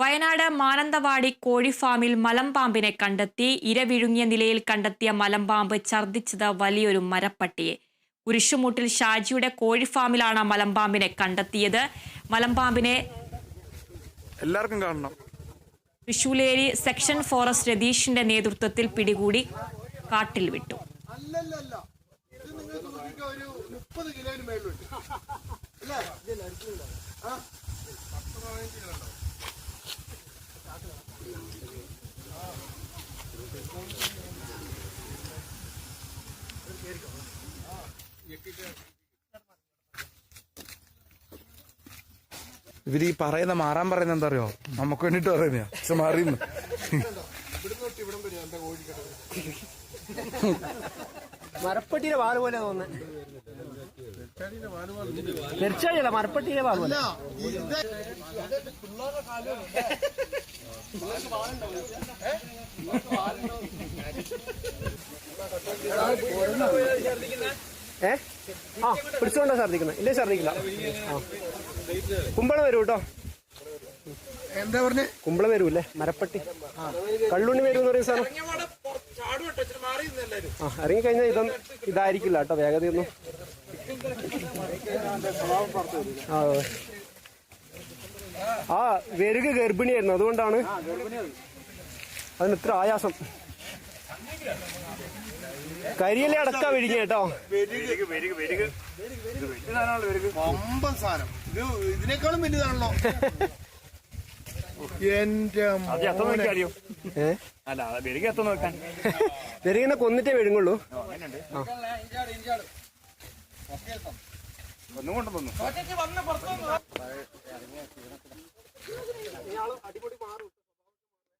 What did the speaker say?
വയനാട് മാനന്തവാടി കോഴിഫാമിൽ മലമ്പാമ്പിനെ കണ്ടെത്തി ഇര വിഴുങ്ങിയ നിലയിൽ കണ്ടെത്തിയ മലമ്പാമ്പ് ഛർദ്ദിച്ചത് വലിയൊരു മരപ്പട്ടിയെ. കുരിശുമൂട്ടിൽ ഷാജിയുടെ കോഴിഫാമിലാണ് മലമ്പാമ്പിനെ കണ്ടെത്തിയത്. മലമ്പാമ്പിനെ എല്ലാവർക്കും കാണണം. തൃശൂലേരി സെക്ഷൻ ഫോറസ്റ്റ് രതീഷിന്റെ നേതൃത്വത്തിൽ പിടികൂടി കാട്ടിൽ വിട്ടു. അല്ലല്ലല്ല. ഇവർ ഈ പറയുന്ന മാറാൻ പറയുന്ന എന്താ അറിയോ നമുക്ക് വേണ്ടിട്ട് പറയുന്ന പക്ഷെ മാറിയെന്ന് മരപ്പട്ടിയുടെ വാൽ പോലെ തോന്നുന്നത് പെരിച്ചാഴിയല്ല മരപ്പട്ടിയുടെ വാൽ പോലെ. ഏഹ് ആ പിടിച്ചോണ്ടാ ഛർദിക്കുന്നത് ഇല്ലേ ഛർദിക്കില്ല ആ. കുമ്പളം വരൂ കേട്ടോ എന്താ പറഞ്ഞ? കുമ്പളം വരൂല്ലേ? മരപ്പട്ടി. കള്ളുണ്ണി വരും എന്ന് പറയുന്ന സാധനം. ആ ഇറങ്ങി കഴിഞ്ഞാൽ ഇതൊന്നും ഇതായിരിക്കില്ല കേട്ടോ വേഗതയൊന്നും ആ. ആ വെരുക ഗർഭിണിയായിരുന്നു. അതുകൊണ്ടാണ് അതിന് ഇത്ര ആയാസം. കരിയിലെ അടക്ക വിഴുങ്ങി കേട്ടോ. സാധനം. ഇത് ഇതിനേക്കാളും വലുതാണല്ലോ എന്റെ കൊന്നിട്ടേ വിഴുങ്ങുള്ളൂ. ആ. ഒന്നും കൊണ്ടു